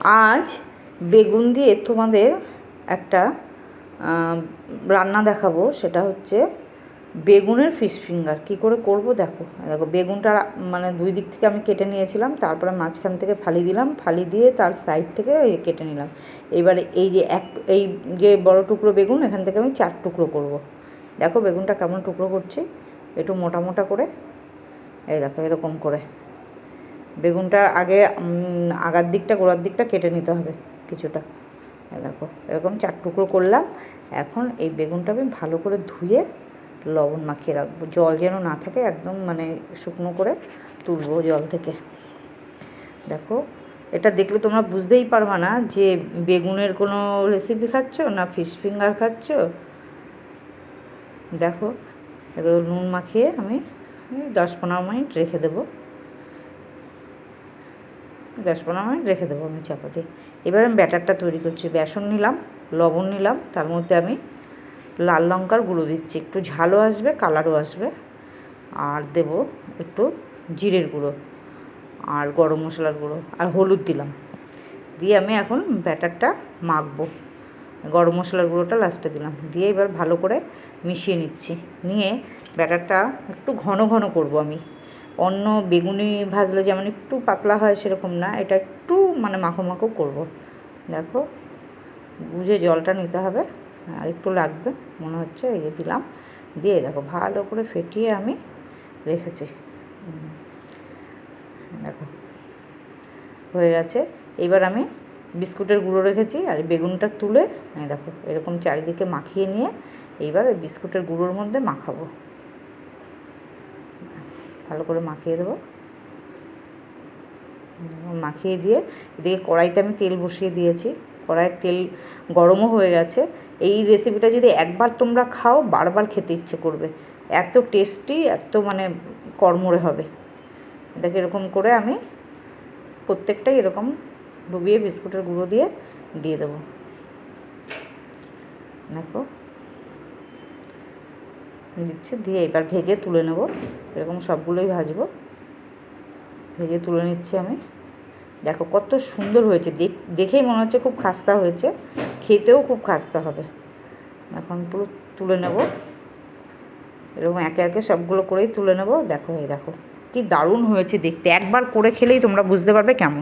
আজ বেগুন দিয়ে তোমাদের একটা রান্না দেখাবো, সেটা হচ্ছে বেগুনের ফিশ ফিঙ্গার কী করে করব দেখো। দেখো, বেগুনটা মানে দুই দিক থেকে আমি কেটে নিয়েছিলাম, তারপরে মাঝখান থেকে ফালি দিলাম, ফালি দিয়ে তার সাইড থেকে কেটে নিলাম। এবারে এই যে এক, এই যে বড় টুকরো বেগুন, এখান থেকে আমি চার টুকরো করব। দেখো বেগুনটা কেমন টুকরো করছি, একটু মোটা মোটা করে। এই দেখো, এরকম করে। বেগুনটা আগে আগার দিকটা, গোড়ার দিকটা কেটে নিতে হবে কিছুটা। দেখো, এরকম চার টুকরো করলাম। এখন এই বেগুনটা আমি ভালো করে ধুয়ে লবণ মাখিয়ে রাখব। জল যেন না থাকে, একদম মানে শুকনো করে তুলবো জল থেকে। দেখো, এটা দেখলে তোমরা বুঝতেই পারবা না যে বেগুনের কোনো রেসিপি খাচ্ছ না ফিশ ফিঙ্গার খাচ্ছ। দেখো, এগুলো নুন মাখিয়ে আমি দশ পনেরো মিনিট রেখে দেবো। পনেরো মিনিট রেখে দেবো আমি চাপাতে এবার আমি ব্যাটারটা তৈরি করছি। বেসন নিলাম, লবণ নিলাম, তার মধ্যে আমি লাল লঙ্কার গুঁড়ো দিচ্ছি। একটু ঝালও আসবে, কালারও আসবে। আর দেব একটু জিরের গুঁড়ো আর গরম মশলার গুঁড়ো আর হলুদ দিলাম। দিয়ে আমি এখন ব্যাটারটা মাখবো। গরম মশলার গুঁড়োটা লাস্টে দিলাম। দিয়ে এবার ভালো করে মিশিয়ে নিচ্ছি। নিয়ে ব্যাটারটা একটু ঘন ঘন করব আমি। অন্য বেগুনি ভাজলে যেমন একটু পাতলা হয় সেরকম না, এটা একটু মানে মাখো মাখো করব। দেখো, বুঝে জলটা নিতে হবে, আর একটু লাগবে, মনে হচ্ছে এই দিলাম। দিয়ে দেখো, ভালো করে ফেটিয়ে আমি রেখেছি। দেখো, হয়ে গেছে। এবার আমি বিস্কুটের গুঁড়ো রেখেছি, আর বেগুনটা তুলে দেখো, এরকম চারিদিকে মাখিয়ে নিয়ে, এইবার এই বিস্কুটের গুঁড়োর মধ্যে মাখাবো। ভালো করে মাখিয়ে দেবো। মাখিয়ে দিয়ে এদিকে কড়াইতে আমি তেল বসিয়ে দিয়েছি। কড়াইয়ের তেল গরমও হয়ে গেছে। এই রেসিপিটা যদি একবার তোমরা খাও, বারবার খেতে ইচ্ছে করবে। এত টেস্টি এত মানে কর্মরে হবে। দেখো এরকম করে আমি প্রত্যেকটাই এরকম ডুবিয়ে বিস্কুটের গুঁড়ো দিয়ে দিয়ে দেবো। দেখো। দিচ্ছি, দিয়ে এবার ভেজে তুলে নেব। এরকম সবগুলোই ভাজবো। ভেজে তুলে নিচ্ছি আমি। দেখো কত সুন্দর হয়েছে। দেখ, দেখেই মনে হচ্ছে খুব খাস্তা হয়েছে। খেতেও খুব খাস্তা হবে। এখন পুরো তুলে নেব। এরকম একে একে সবগুলো করেই তুলে নেব। দেখো এই দেখো, কি দারুণ হয়েছে দেখতে। একবার করে খেলেই তোমরা বুঝতে পারবে কেমন